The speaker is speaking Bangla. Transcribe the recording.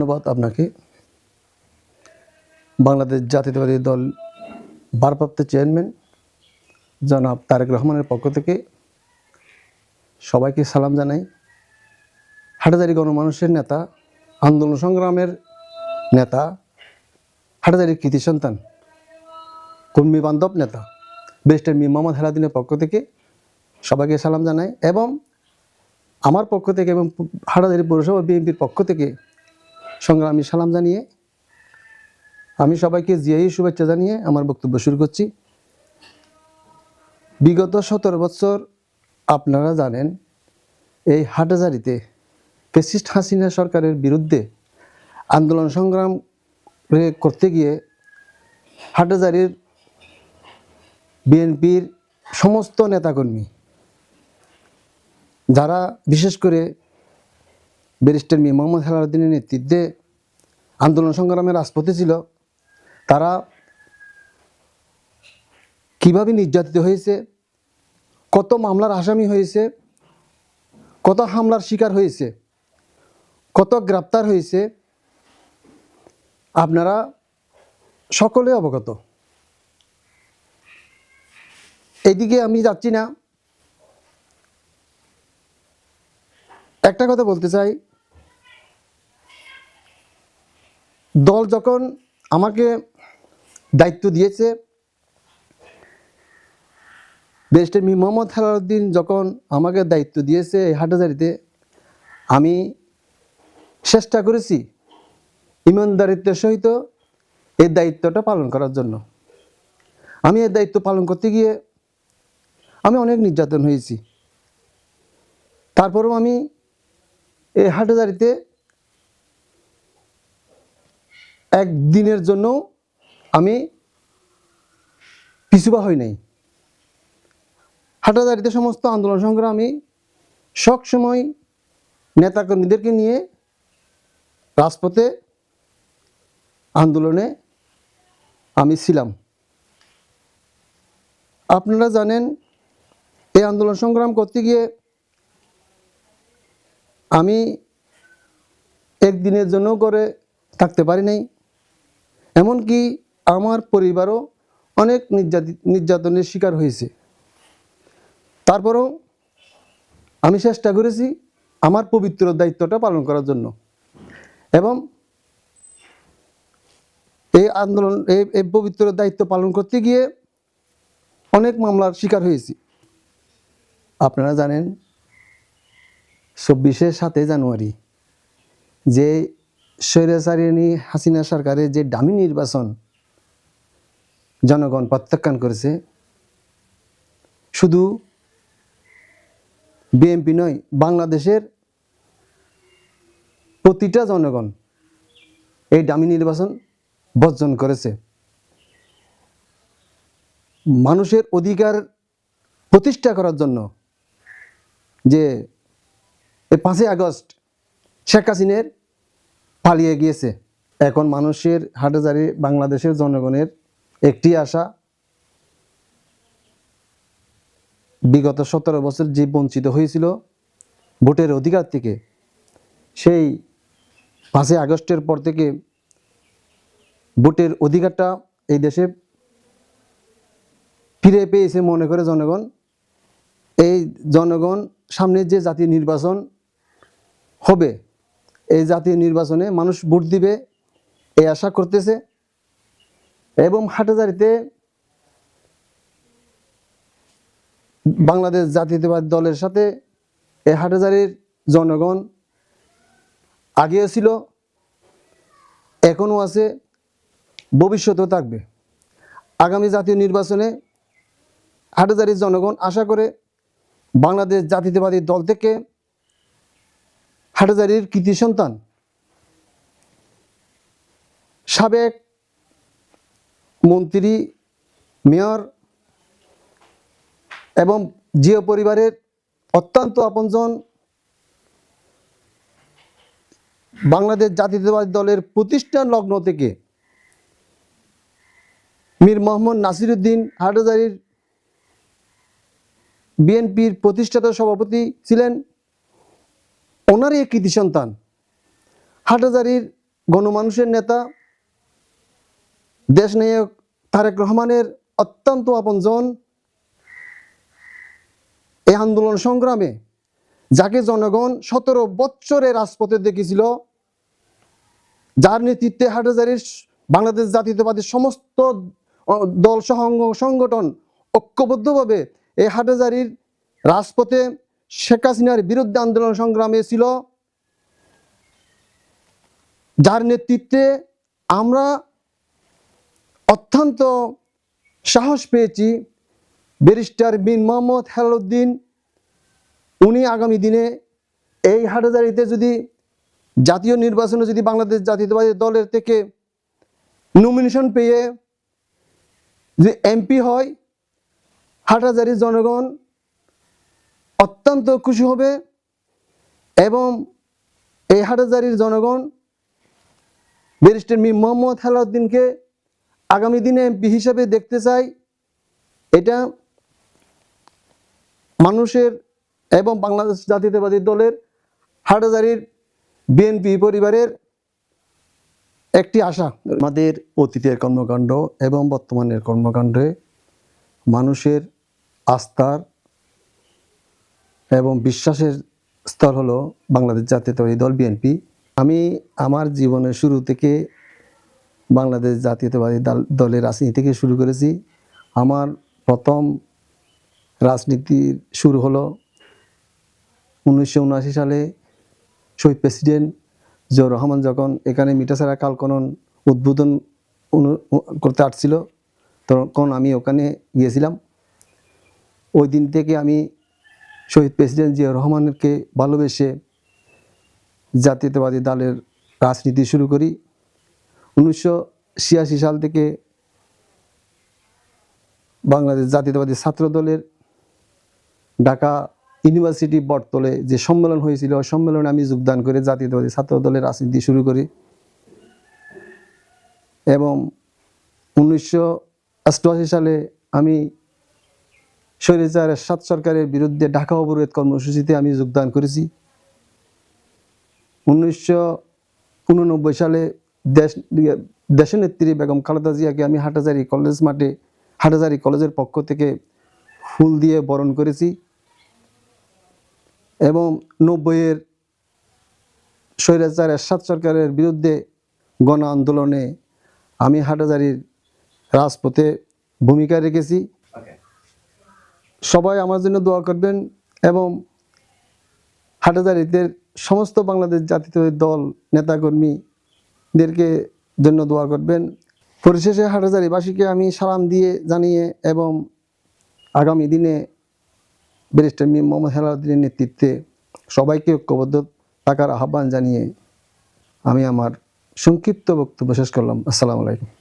ধন্যবাদ আপনাকে। বাংলাদেশ জাতীয়তাবাদী দল ভারপ্রাপ্ত চেয়ারম্যান জনাব তারেক রহমানের পক্ষ থেকে সবাইকে সালাম জানাই। হাটাজারি গণমানুষের নেতা, আন্দোলন সংগ্রামের নেতা হাটাজারির কৃতি সন্তান, কর্মী বান্ধব নেতা, ব্যারিস্টার মি মোহাম্মদ হেলাদিনের পক্ষ থেকে সবাইকে সালাম জানাই এবং আমার পক্ষ থেকে এবং হাটাজারি পৌরসভা বিএনপির পক্ষ থেকে সংগ্রামী সালাম জানিয়ে আমি সবাইকে জিআই শুভেচ্ছা জানিয়ে আমার বক্তব্য শুরু করছি। বিগত সতেরো বছর আপনারা জানেন, এই হাটাজারিতে ফেসিস্ট হাসিনা সরকারের বিরুদ্ধে আন্দোলন সংগ্রাম করতে গিয়ে হাটাজারির বিএনপির সমস্ত নেতাকর্মী, যারা বিশেষ করে ব্যারিস্টার মি মোহাম্মদ হেলাউদ্দিনের নেতৃত্বে আন্দোলন সংগ্রামের রাজপথে ছিল। তারা কীভাবে নির্যাতিত হয়েছে, কত মামলার আসামি হয়েছে, কত হামলার শিকার হয়েছে, কত গ্রেপ্তার হয়েছে, আপনারা সকলে অবগত। এদিকে আমি যাচ্ছি না। একটা কথা বলতে চাই দল যখন আমাকে দায়িত্ব দিয়েছে ব্যারিস্টার মি মোহাম্মদ হেলাউদ্দিন যখন আমাকে দায়িত্ব দিয়েছে এই হাটাজারিতে আমি চেষ্টা করেছি ইমানদারিত্বের সহিত এই দায়িত্বটা পালন করার জন্য। আমি এই দায়িত্ব পালন করতে গিয়ে আমি অনেক নির্যাতন হয়েছি। তারপরেও আমি এই হাটাজারিতে একদিনের জন্য আমি পিছুবা হই নাই। হাটাজারিতে সমস্ত আন্দোলন সংগ্রামী সবসময় নেতাকর্মীদেরকে নিয়ে রাজপথে আন্দোলনে আমি ছিলাম। আপনারা জানেন, এই আন্দোলন সংগ্রাম করতে গিয়ে আমি একদিনের জন্য করে থাকতে পারি নাই। এমনকি আমার পরিবারও অনেক নির্যাতিত নির্যাতনের শিকার হয়েছে। তারপরেও আমি চেষ্টা করেছি আমার পবিত্র দায়িত্বটা পালন করার জন্য। এবং এই আন্দোলন এই পবিত্র দায়িত্ব পালন করতে গিয়ে অনেক মামলার শিকার হয়েছি। আপনারা জানেন, চব্বিশে সাতই জানুয়ারি যে স্বৈরাচারিণী হাসিনা সরকারের যে দামি নির্বাচন জনগণ প্রত্যাখ্যান করেছে, শুধু বিএনপি নয়, বাংলাদেশের প্রতিটা জনগণ এই ডামি নির্বাচন বর্জন করেছে। মানুষের অধিকার প্রতিষ্ঠা করার জন্য যে পাঁচই আগস্ট শেখ হাসিনের পালিয়ে গিয়েছে। এখন মানুষের হাটাজারি বাংলাদেশের জনগণের একটি আশা, বিগত সতেরো বছর যে বঞ্চিত হয়েছিল ভোটের অধিকার থেকে, সেই পাঁচই আগস্টের পর থেকে ভোটের অধিকারটা এই দেশে ফিরে পেয়েছে মনে করে জনগণ। এই জনগণ সামনে যে জাতীয় নির্বাচন হবে এই জাতীয় নির্বাচনে মানুষ ভোট দিবে, এই আশা করতেছে। এবং হাটাজারিতে বাংলাদেশ জাতীয়তাবাদী দলের সাথে এই হাটাজারির জনগণ আগেও ছিল, এখনও আছে, ভবিষ্যতেও থাকবে। আগামী জাতীয় নির্বাচনে হাটাজারির জনগণ আশা করে বাংলাদেশ জাতীয়তাবাদী দল থেকে হাটাজারির কৃতি সন্তান। সাবেক মন্ত্রী, মেয়র এবং জিও পরিবারের অত্যন্ত আপনজন বাংলাদেশ জাতীয়তাবাদী দলের প্রতিষ্ঠান লগ্ন থেকে মীর মোহাম্মদ নাসিরুদ্দিন হাটাজারির বিএনপির প্রতিষ্ঠাতা সভাপতি ছিলেন। ওনারই এক কৃতি সন্তান। হাটাজারির গণমানুষের নেতা দেশ দেশনায়ক তারেক রহমানের অত্যন্ত আপনজন। এই আন্দোলন সংগ্রামে যাকে জনগণ সতেরো বৎসরে রাজপথে দেখেছিল, যার নেতৃত্বে হাটাজারির বাংলাদেশ জাতীয়তাবাদী সমস্ত দল সহ সংগঠন ঐক্যবদ্ধভাবে এই হাটাজারির রাজপথে শেখ হাসিনার বিরুদ্ধে আন্দোলন সংগ্রামে ছিল যার নেতৃত্বে আমরা অত্যন্ত সাহস পেয়েছি। ব্যারিস্টার বিন মোহাম্মদ হেলালুদ্দিন উনি আগামী দিনে এই হাটাজারিতে যদি জাতীয় নির্বাচনে যদি বাংলাদেশ জাতীয়তাবাদী দলের থেকে নমিনেশন পেয়ে যে এমপি হয় হাটাজারির জনগণ অত্যন্ত খুশি হবে এবং এই হাটাজারির জনগণ, ব্যারিস্টার মি মোহাম্মদ হেলাউদ্দিনকে আগামী দিনে এমপি হিসাবে দেখতে চাই। এটা মানুষের এবং বাংলাদেশ জাতীয়তাবাদী দলের হাটাজারির বিএনপি পরিবারের একটি আশা। আমাদের অতীতের কর্মকাণ্ড এবং বর্তমানের কর্মকাণ্ডে মানুষের আস্থার এবং বিশ্বাসের স্তর হলো বাংলাদেশ জাতীয়তাবাদী দল বিএনপি। আমি আমার জীবনের শুরু থেকে বাংলাদেশ জাতীয়তাবাদী দল- দলের রাজনীতি থেকে শুরু করেছি। আমার প্রথম রাজনীতির শুরু হলো উনিশশো উনআশি সালে শহীদ প্রেসিডেন্ট জিয়াউর রহমান যখন এখানে মিঠাসারা কালকনন উদ্বোধন করতে আসছিল, তখন আমি ওখানে গিয়েছিলাম। ওই দিন থেকে আমি শহীদ প্রেসিডেন্ট জিয়া রহমানকে ভালোবেসে জাতীয়তাবাদী দলের রাজনীতি শুরু করি। উনিশশো ছিয়াশি সাল থেকে বাংলাদেশ জাতীয়তাবাদী ছাত্র দলের ঢাকা ইউনিভার্সিটি বটতলে যে সম্মেলন হয়েছিল সম্মেলনে আমি যোগদান করে জাতীয়তাবাদী ছাত্র দলের রাজনীতি শুরু করি। এবং উনিশশো অষ্টআশি সালে আমি স্বৈরাচার সাত সরকারের বিরুদ্ধে ঢাকা অবরোধ কর্মসূচিতে আমি যোগদান করেছি। উনিশশো উননব্বই সালে দেশ দেশনেত্রী বেগম খালেদা জিয়াকে আমি হাটাজারি কলেজ মাঠে হাটাজারি কলেজের পক্ষ থেকে ফুল দিয়ে বরণ করেছি এবং নব্বইয়ের স্বৈরাচার এরশাদ সরকারের বিরুদ্ধে গণ আন্দোলনে আমি হাটাজারির রাজপথে ভূমিকা রেখেছি। সবাই আমার জন্য দোয়া করবেন এবং হাটাজারিদের সমস্ত বাংলাদেশ জাতীয় দল নেতাকর্মীদেরকে জন্য দোয়া করবেন। পরিশেষে হাটাজারিবাসীকে আমি সালাম দিয়ে জানিয়ে এবং আগামী দিনে ব্যারিস্টার মি মোহাম্মদ হেলাউদ্দিনের নেতৃত্বে সবাইকে ঐক্যবদ্ধ থাকার আহ্বান জানিয়ে আমি আমার সংক্ষিপ্ত বক্তব্য শেষ করলাম। আসসালামু আলাইকুম।